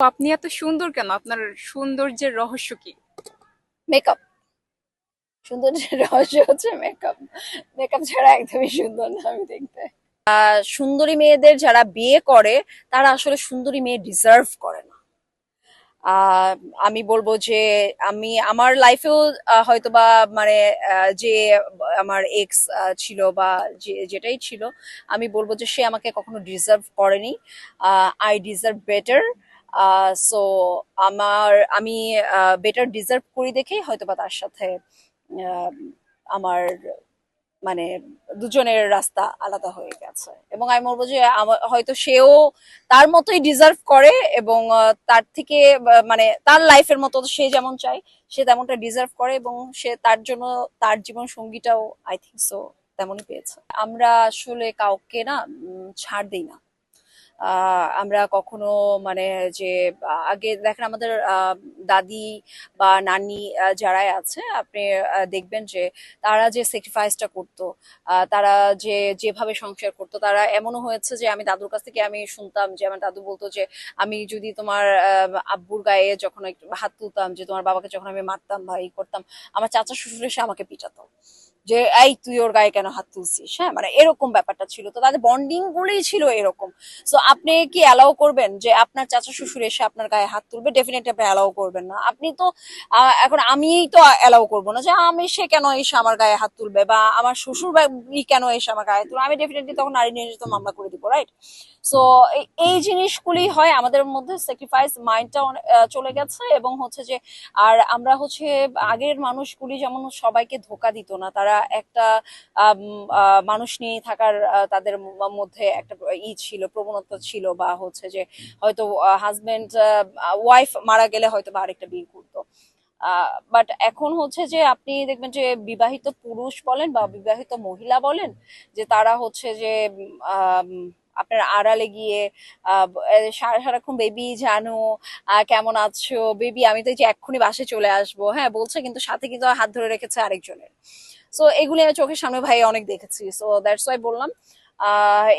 আপনি এত সুন্দর কেন? আপনার সৌন্দর্যের রহস্য কি? মেকআপ সৌন্দর্যের রহস্য হচ্ছে মেকআপ মেকআপ ছাড়া একদমই সুন্দর না আমি দেখতে। সুন্দরী মেয়েদের যারা বিয়ে করে, তারা আসলে সুন্দরী মেয়ে ডিজার্ভ করে না। আমি বলব যে আমি, আমার লাইফেও হয়তো বা মানে যে আমার এক্স ছিল বা যে, যেটাই ছিল, আমি বলব যে সে আমাকে কখনো ডিজার্ভ করেনি। আই ডিজার্ভ বেটার সো আমার, আমি বেটার ডিজার্ভ করি দেখেই হয়তো বা তার সাথে আমার মানে দুজনের রাস্তা আলাদা হয়ে গেছে। এবং আমি বলব যে হয়তো সেও তার মতোই ডিজার্ভ করে এবং তার থেকে মানে তার লাইফের মতো সে যেমন চায়, সে তেমনটা ডিজার্ভ করে এবং সে তার জন্য তার জীবন সঙ্গীটাও আই থিঙ্ক সো তেমনই পেয়েছে। আমরা আসলে কাউকে না ছাড় দিই না। আমরা কখনো মানে যে আগে দেখেন আমাদের দাদি বা নানি যারাই আছে, আপনি দেখবেন যে তারা যে স্যাক্রিফাইসটা করতো তারা যে, যেভাবে সংসার করতো, তারা এমনও হয়েছে যে আমি দাদুর কাছ থেকে আমি শুনতাম যে, আমার দাদু বলতো যে, আমি যদি তোমার আব্বুর গায়ে যখন হাত তুলতাম, যে তোমার বাবাকে যখন আমি মারতাম বা ই করতাম, আমার চাচা শ্বশুর এসে আমাকে পিটাতো। যে, এই, তুই ওর গায়ে কেন হাত তুলছিস? হ্যাঁ মানে এরকম ব্যাপারটা ছিল। তো তাদের বন্ডিং গুলোই ছিল এরকম। সো আপনি কি অ্যালাউ করবেন যে, আপনার চাচা শ্বশুর এসে আপনার গায়ে হাত তুলবে? ডেফিনেটলি আপনি অ্যালাউ করবেন না। আপনি তো এখন আমিই তো অ্যালাউ করব না যে, আমি, সে কেন এসে আমার গায়ে হাত তুলবে? বা, আমার শ্বশুর কেন এসে আমার গায়ে তুলবে? আমি ডেফিনেটলি তখন নারী নির্যাতিত মামলা করে দিব রাইট সো এই জিনিসগুলি হয় আমাদের মধ্যে স্যাক্রিফাইস মাইন্ডটা চলে গেছে এবং হচ্ছে যে, আর আমরা হচ্ছে আগের মানুষগুলি যেমন সবাইকে ধোকা দিত না, তারা একটা মানুষ নিয়ে থাকার তাদের মধ্যে একটা ই ছিল, প্রবণতা ছিল বা হচ্ছে যে, হয়তো হাজবেন্ড ওয়াইফ মারা গেলে হয়তো বা আরেকটা বিয়ে করতো। বাট এখন হচ্ছে যে, আপনি দেখবেন যে, বিবাহিত পুরুষ বলেন বা বিবাহিত মহিলা বলেন, যে তারা হচ্ছে যে আপনার আড়ালে গিয়ে সারা সারাক্ষণ বেবি জানো কেমন আছো? বেবি, আমি তো যে এক্ষুনি বাসে চলে আসব। হ্যাঁ বলছে কিন্তু সাথে কিন্তু হাত ধরে রেখেছে আরেকজনের। সো এগুলি আমি চোখের সামনে ভাই অনেক দেখেছি। সো দ্যাটস ওয়াই বললাম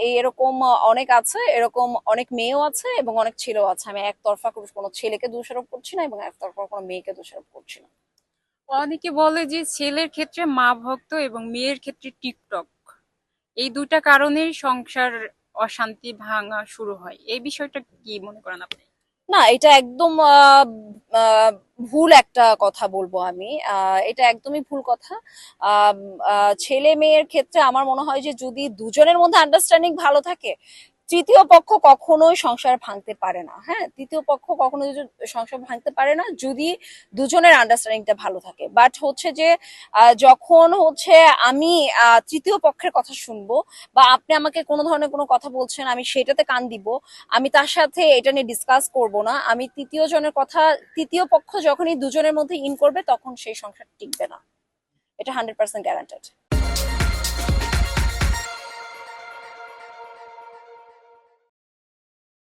এই এরকম অনেক আছে, এরকম অনেক মেয়েও আছে এবং অনেক ছেলেও আছে। আমি একতরফা কোনো ছেলেকে দোষারোপ করছি না এবং একতরফা কোনো মেয়েকে দোষারোপ করছি না। অনেকে বলে যে ছেলের ক্ষেত্রে মা ভক্ত এবং মেয়ের ক্ষেত্রে টিকটক। এই দুটা কারণেই সংসার অশান্তি ভাঙা শুরু হয়। এই বিষয়টা কি মনে করেন আপনি? না, এটা একদম ভুল একটা কথা বলব আমি। এটা একদমই ভুল কথা। ছেলে মেয়ের ক্ষেত্রে আমার মনে হয় যে যদি দুজনের মধ্যে আন্ডারস্ট্যান্ডিং ভালো থাকে তৃতীয় পক্ষ কখনোই সংসার ভাঙতে পারে না। হ্যাঁ তৃতীয় পক্ষ কখনো সংসার ভাঙতে পারে না, যদি দুজনের আন্ডারস্ট্যান্ডিংটা ভালো থাকে। বাট হচ্ছে যে যখন হচ্ছে আমি তৃতীয় পক্ষের কথা শুনব বা আপনি আমাকে কোনো ধরনের কোনো কথা বলছেন, আমি সেটাতে কান দিব, আমি তার সাথে এটা নিয়ে ডিসকাস করব না, আমি তৃতীয় জনের কথা, তৃতীয় পক্ষ যখনই দুজনের মধ্যে ইন করবে, তখন সেই সংসার টিকবে না। এটা হান্ড্রেড পার্সেন্ট গ্যারান্টেড